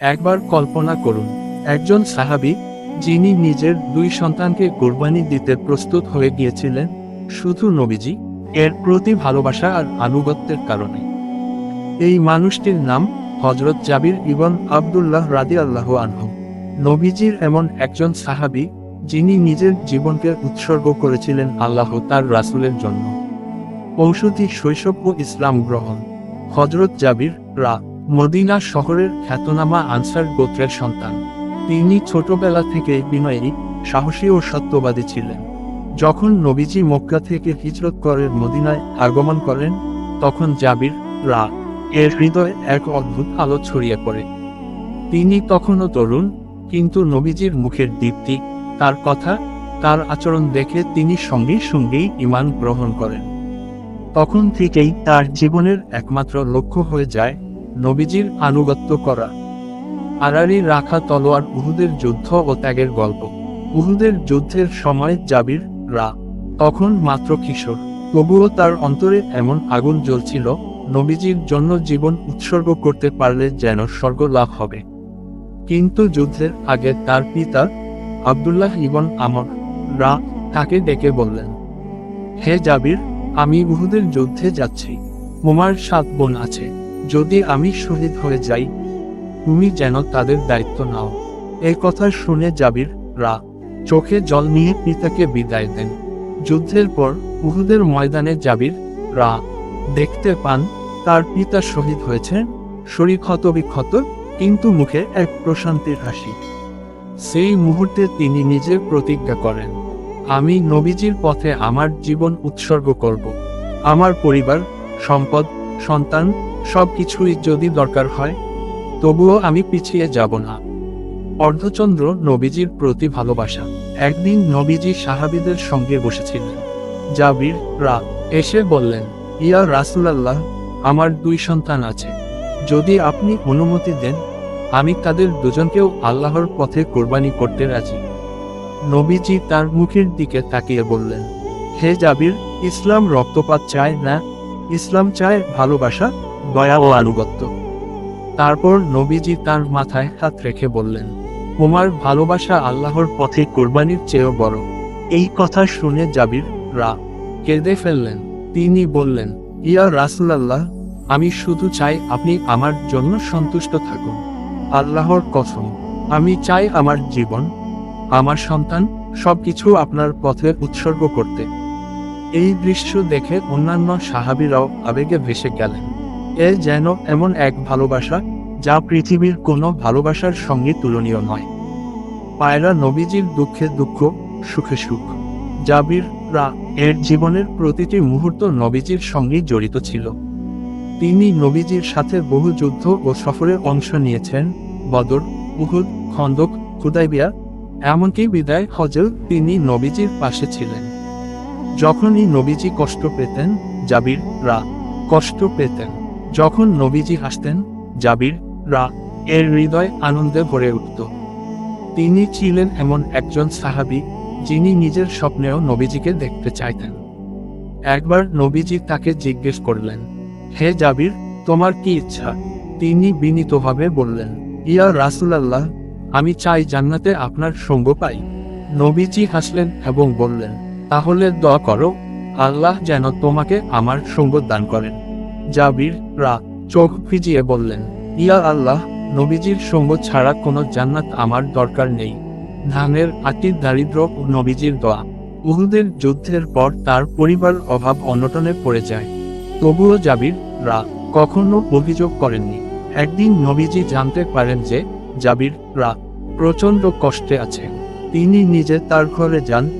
একবার কল্পনা করুন, একজন সাহাবী, যিনি নিজের দুই সন্তানকে কোরবানি দিতে প্রস্তুত হয়ে গিয়েছিলেন, শুধু নবীজি, এর প্রতি ভালোবাসা আর আনুগত্যের কারণে। এই মানুষটির নাম হজরত জাবির ইবন আবদুল্লাহ রাদি আল্লাহ আনহু। নবীজির এমন একজন সাহাবী, যিনি নিজের জীবনকে উৎসর্গ করেছিলেন আল্লাহ তার রাসুলের জন্য। ঔষধি শৈশব ও ইসলাম গ্রহণ। হজরত জাবির রা মদিনা শহরের খ্যাতনামা আনসার গোত্রের সন্তান। তিনি ছোটবেলা থেকে বিনয়ী, সাহসী ও সত্যবাদী ছিলেন। যখন নবীজি মক্কা থেকে হিজরত করে মদিনায় আগমন করেন, তখন জাবির রা এর হৃদয়ে এক অদ্ভুত আলো ছড়িয়ে পড়ে। তিনি তখনও তরুণ, কিন্তু নবীজির মুখের দীপ্তি, তার কথা, তার আচরণ দেখে তিনি সঙ্গে সঙ্গেই ইমান গ্রহণ করেন। তখন থেকেই তার জীবনের একমাত্র লক্ষ্য হয়ে যায় নবীজির আনুগত্য করা। আড়ারি রাখা তলোয়ার উহুদের যুদ্ধ ও ত্যাগের গল্প। উহুদের যুদ্ধের সময় জাবির রা তখন মাত্র কিশোর। তবুও তার অন্তরে এমন আগুন জ্বলছিল, নবীজির জন্য জীবন উৎসর্গ করতে পারলে যেন স্বর্গ লাভ হবে। কিন্তু যুদ্ধের আগে তার পিতা আবদুল্লাহ ইবন আমর রা তাকে ডেকে বললেন, হে জাবির, আমি উহুদের যুদ্ধে যাচ্ছি। তোমার সাত বোন আছে। যদি আমি শহীদ হয়ে যাই, তুমি যেন তাদের দায়িত্ব নাও। এই কথা শুনে জাবির রা চোখে জল নিয়ে পিতাকে বিদায় দেন। যুদ্ধের পর উহুদের ময়দানে জাবির রা দেখতে পান, তার পিতা শহীদ হয়েছেন শরীর ক্ষত বিক্ষত, কিন্তু মুখে এক প্রশান্তির হাসি। সেই মুহূর্তে তিনি নিজের প্রতিজ্ঞা করেন, আমি নবীজির পথে আমার জীবন উৎসর্গ করব। আমার পরিবার, সম্পদ, সন্তান সব কিছুই যদি দরকার হয়, তবুও আমি পিছিয়ে যাব না। অর্ধচন্দ্র নবীজির প্রতি ভালোবাসা। একদিন নবীজি সাহাবিদের সঙ্গে বসেছিলেন। জাবির রা এসে বললেন, ইয়া রাসুলাল্লাহ, আমার দুই সন্তান আছে। যদি আপনি অনুমতি দেন, আমি তাদের দুজনকেও আল্লাহর পথে কোরবানি করতে রাজি। নবীজি তার মুখের দিকে তাকিয়ে বললেন, হে জাবির, ইসলাম রক্তপাত চায় না? ইসলাম চায় ভালোবাসা দয়া ও আনুগত্য। তারপর নবীজি তার মাথায় হাত রেখে বললেন, তোমার ভালোবাসা আল্লাহর পথে কোরবানির চেয়েও বড়। এই কথা শুনে জাবির রা কেঁদে ফেললেন। তিনি বললেন, ইয়া রাসুলাল্লাহ, আমি শুধু চাই আপনি আমার জন্য সন্তুষ্ট থাকুন। আল্লাহর কসম আমি চাই আমার জীবন, আমার সন্তান সবকিছু আপনার পথে উৎসর্গ করতে। এই দৃশ্য দেখে অন্যান্য সাহাবিরাও আবেগে ভেসে গেলেন। এ যেন এমন এক ভালোবাসা, যা পৃথিবীর কোনো ভালোবাসার সঙ্গে তুলনীয় নয়। পায়রা নবীজির দুঃখে দুঃখ, সুখে সুখ। জাবির রা এর জীবনের প্রতিটি মুহূর্ত নবীজির সঙ্গেই জড়িত ছিল। তিনি নবীজির সাথে বহু যুদ্ধ ও সফরে অংশ নিয়েছেন, বদর, উহুদ, খন্দক, খুদাইবিয়া, এমনকি বিদায় হজেও তিনি নবীজির পাশে ছিলেন। যখনই নবীজি কষ্ট পেতেন, জাবির রা কষ্ট পেতেন। যখন নবীজি হাসতেন, জাবির রা এর হৃদয় আনন্দে ভরে উঠত। তিনি ছিলেন এমন একজন সাহাবী, যিনি নিজের স্বপ্নেও নবীজিকে দেখতে চাইতেন। একবার নবীজি তাকে জিজ্ঞেস করলেন, হে জাবির, তোমার কি ইচ্ছা? তিনি বিনীতভাবে বললেন, ইয়া রাসুলাল্লাহ, আমি চাই জান্নাতে আপনার সঙ্গ পাই। নবীজি হাসলেন এবং বললেন, তাহলে দোয়া করো, আল্লাহ যেন তোমাকে আমার সঙ্গ দান করেন। জাবির রা চোখ ভিজিয়ে বললেন, ইয়া আল্লাহ, নবীজির সঙ্গ ছাড়া কোনো জান্নাত আমার দরকার নেই। ধানের আটির দারিদ্র ও নবীজির দোয়া। উহুদের যুদ্ধের পর তার পরিবার অভাব অনটনে পড়ে যায়। তবুও জাবির রা কখনো অভিযোগ করেননি। একদিন নবীজি জানতে পারেন যে জাবির রা প্রচণ্ড কষ্টে আছে। তিনি নিজে তার ঘরে যান,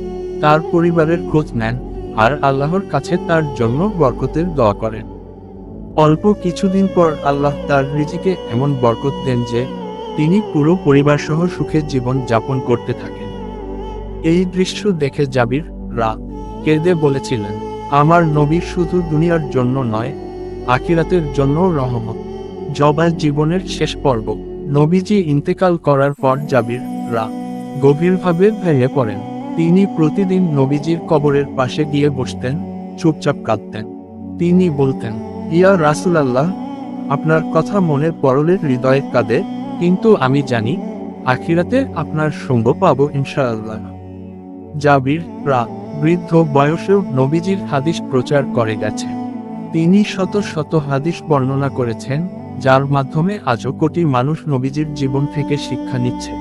তার পরিবারের খোঁজ নেন আর আল্লাহর কাছে তার জন্য বরকতের দোয়া করেন। অল্প কিছুদিন পর আল্লাহ তার রিজিকে এমন বরকত দেন যে তিনি পুরো পরিবার সহ সুখের জীবন যাপন করতে থাকেন। এই দৃশ্য দেখে জাবির রা কেঁদে বলেছিলেন, আমার নবী শুধু দুনিয়ার জন্য নয়, আখিরাতের জন্য রহমত। জবার জীবনের শেষ পর্ব। নবীজি ইন্তেকাল করার পর জাবির রা গভীরভাবে ভেঙে পড়েন। তিনি প্রতিদিন নবীজির কবরের পাশে গিয়ে বসতেন, চুপচাপ কাঁদতেন। তিনি বলতেন ইয়া রাসুলাল্লাহ, আপনার কথা মনে পরলের হৃদয়ে কাঁদে, কিন্তু আমি জানি আখিরাতে আপনার সঙ্গ পাবো ইনশাআল্লাহ। জাবির রা, বৃদ্ধ বয়সেও নবীজির হাদিস প্রচার করে গেছে। তিনি শত শত হাদিস বর্ণনা করেছেন, যার মাধ্যমে আজও কোটি মানুষ নবীজির জীবন থেকে শিক্ষা নিচ্ছে।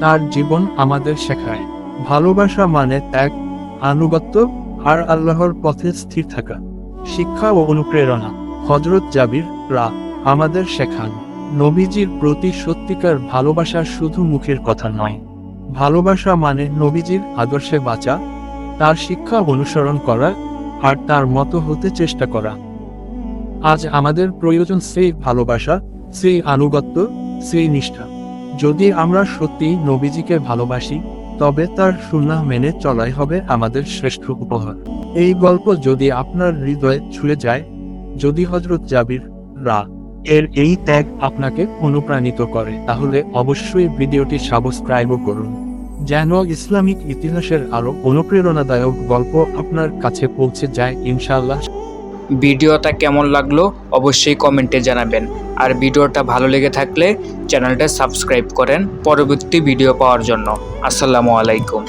তার জীবন আমাদের শেখায়। ভালোবাসা মানে ত্যাগ, আনুগত্য, আর আল্লাহর পথে স্থির থাকা। শিক্ষা ও অনুপ্রেরণা। হজরত জাবির, রা, আমাদের শেখান। নবীজির প্রতি সত্যিকার ভালোবাসা শুধু মুখের কথা নয়। ভালোবাসা মানে নবীজির আদর্শে বাঁচা, তার শিক্ষা অনুসরণ করা, আর তার মতো হতে চেষ্টা করা। আজ আমাদের প্রয়োজন সেই ভালোবাসা, সেই আনুগত্য, সেই নিষ্ঠা। যদি আমরা সত্যি নবীজিকে ভালোবাসি তবে তার সুন্নাহ মেনে চলাই হবে আমাদের শ্রেষ্ঠ উপহার। এই গল্প যদি আপনার হৃদয়ে ছুঁয়ে যায়, যদি হজরত জাবির রা এর এই ত্যাগ আপনাকে অনুপ্রাণিত করে, তাহলে অবশ্যই ভিডিওটি সাবস্ক্রাইবও করুন। যেন ইসলামিক ইতিহাসের আরও অনুপ্রেরণাদায়ক গল্প আপনার কাছে পৌঁছে যায়, ইনশাআল্লাহ। ভিডিওটা কেমন লাগল অবশ্যই কমেন্টে জানাবেন। আর ভিডিওটা ভালো লেগে থাকলে চ্যানেলটা সাবস্ক্রাইব করেন। পরবর্তী ভিডিও পাওয়ার জন্য। আসসালামু আলাইকুম।